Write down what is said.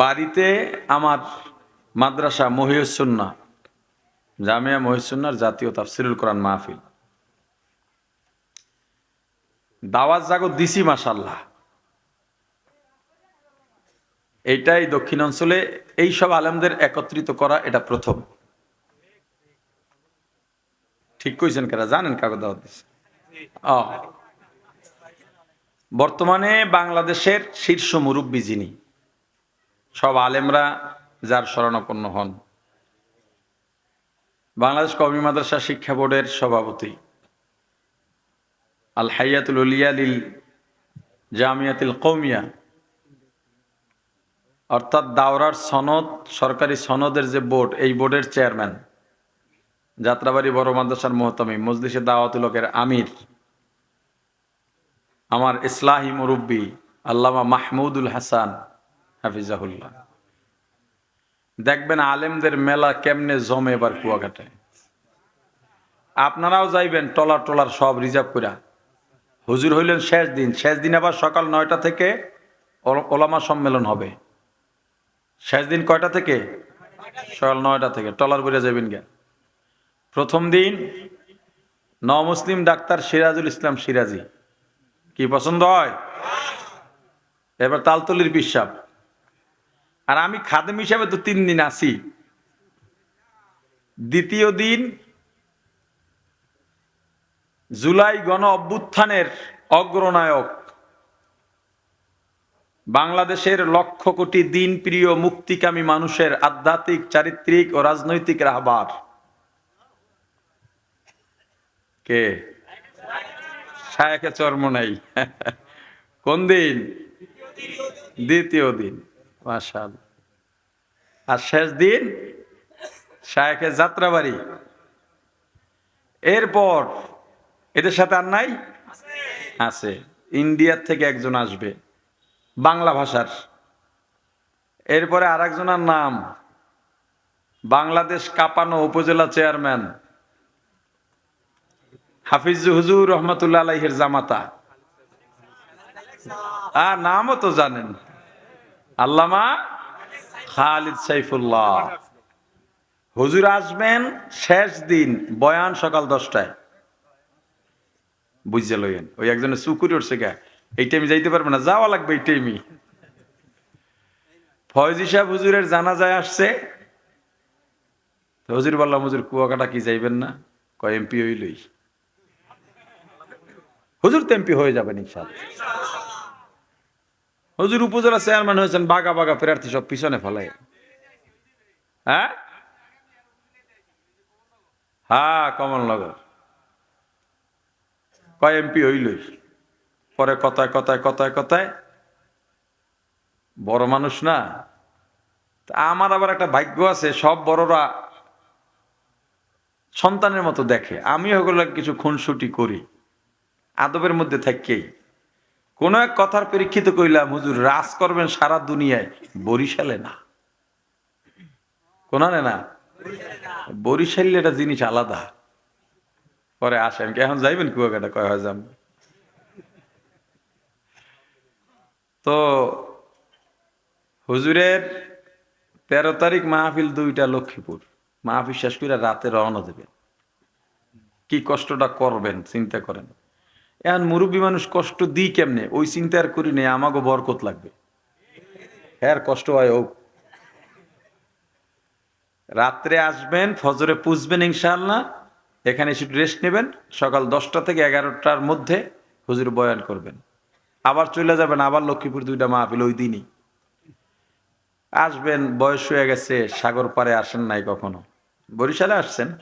বাড়িতে আমার মাদ্রাসা মহিউসুন্না জামিয়া মহিউসুন্নার জাতীয় তাফসিরুল কোরআন মাহফিল। দাওয়াত জাগো দিছি মাসাল্লাহ এইটাই দক্ষিণ অঞ্চলে এই সব আলেমদের একত্রিত করা এটা প্রথম। ঠিক কইছেন কারা? জানেন কাগজ দাওয়াত দিছে? বর্তমানে বাংলাদেশের শীর্ষ মুরব্বী যিনি সব আলেমরা যার শরণাপন্ন হন। বাংলাদেশ কওমি মাদ্রাসা শিক্ষা বোর্ডের সভাপতি আল হাইয়াতুল উলিয়া লিল জামিয়াতুল কৌমিয়া অর্থাৎ দাওরার সনদ, সরকারি সনদের যে বোর্ড, এই বোর্ডের চেয়ারম্যান, যাত্রাবাড়ি বড় মাদ্রাসার মোহতামি, মজলিসে দাওয়াতুলকের আমির, আমার ইসলাহি মুরব্বী আল্লামা মাহমুদুল হাসান হাফিজাহুল্লাহ। দেখবেন আলেমদের মেলা কেমনে জমে এবার কুয়াকাটায় আপনারাও যাইবেন, টলার টলার সব রিজার্ভ করা হুজুর হইলেন শেষ দিন। শেষ দিন আবার সকাল নয়টা থেকে ওলামা সম্মেলন হবে। শেষ দিন কয়টা থেকে? সকাল নয়টা থেকে। টলার বইরা যাবেন গে প্রথম দিন ন মুসলিম ডাক্তার সিরাজুল ইসলাম সিরাজি। কি পছন্দ হয়? এবার তালতলির বিশ্বাস আর আমি খাদেম হিসাবে তো তিন দিন আছি। দ্বিতীয় দিন জুলাই গণ অভ্যুত্থানের অগ্রনায়ক। বাংলাদেশের লক্ষ কোটি দিন প্রিয় মুক্তিকামী মানুষের আধ্যাত্মিক, চারিত্রিক ও রাজনৈতিক রাহবার। কে? শায়খে চর্ম নাই কোন দিন? দ্বিতীয় দিন। মাশাল আর শেষ দিন শায়খে যাত্রাবাড়ি। এরপর এদের সাথে আর নাই? আছে। ইন্ডিয়ার থেকে একজন আসবে, বাংলা ভাষার। এরপরে আর একজনের নাম, বাংলাদেশ কাপানো উপজেলা চেয়ারম্যান, হাফিজ হুজুর রহমতুল্লাহ আলাইহের জামাতা। আর নামও তো জানেন। আল্লামা খালিদ সাইফুল্লাহ। হুজুর আসবেন শেষ দিন, বয়ান সকাল দশটায়। বুঝে লইয়েন, ওই একজনের চুকুরি উঠছে গা। এই টাইমে যাইতে পারবে না, যাওয়া লাগবে এই টাইমই ফয়জি সাহেব হুজুরের জানাজায় আসছে। তো হুজুর বললাম, হুজুর, কুয়াকাটা কি যাইবেন না? কয়, এমপি হইলই। হুজুর তো এমপি হয়ে যাবেন ইনশাল্লাহ হুজুর উপজেলা চেয়ারম্যান হয়েছেন বাগা বাগা প্রার্থী সব পিছনে ফেলায়। হ্যাঁ? হ্যাঁ কমলনগর। কয় এমপি হইলই পরে কথায় কথায় কথায় কথায়, বড় মানুষ না? আমার আবার একটা ভাগ্য আছে, সব বড়রা সন্তানের মতো দেখে। আমি ওগুলো কিছু খুনসুটি করি, আদবের মধ্যে থাকেই কোন এক কথার পরীক্ষিত কইলাম হুজুর, রাজ করবেন সারা দুনিয়ায়, বরিশালে না? কোনানে না? বরিশালে একটা জিনিস আলাদা। পরে আসেন এখন যাইবেন কুয়াকাটা কয়, হয়, যাম। তো হুজুরের তেরো তারিখ মাহফিল দুইটা লক্ষ্মীপুর। মাহফিল শেষ করে রাতে রওনা দেবেন। কি কষ্টটা করবেন, চিন্তা করেন। এখন মুরব্বী মানুষ কষ্ট দিই কেমনে? ওই চিন্তা আর করি নেই আমাকে বরকত লাগবে। হ্যাঁ কষ্ট হয় হোক। রাত্রে আসবেন, ফজরে পুষবেন ইনশাআল্লাহ, এখানে একটু রেস্ট নেবেন, সকাল দশটা থেকে এগারোটার মধ্যে হুজুর বয়ান করবেন। আবার চলে যাবেন, আবার লক্ষ্মীপুর দুইটা মা মাহফিল ওই দিনই। আসবেন, বয়স হয়ে গেছে, সাগর পারে আসেন নাই কখনো। বরিশালে আসছেন?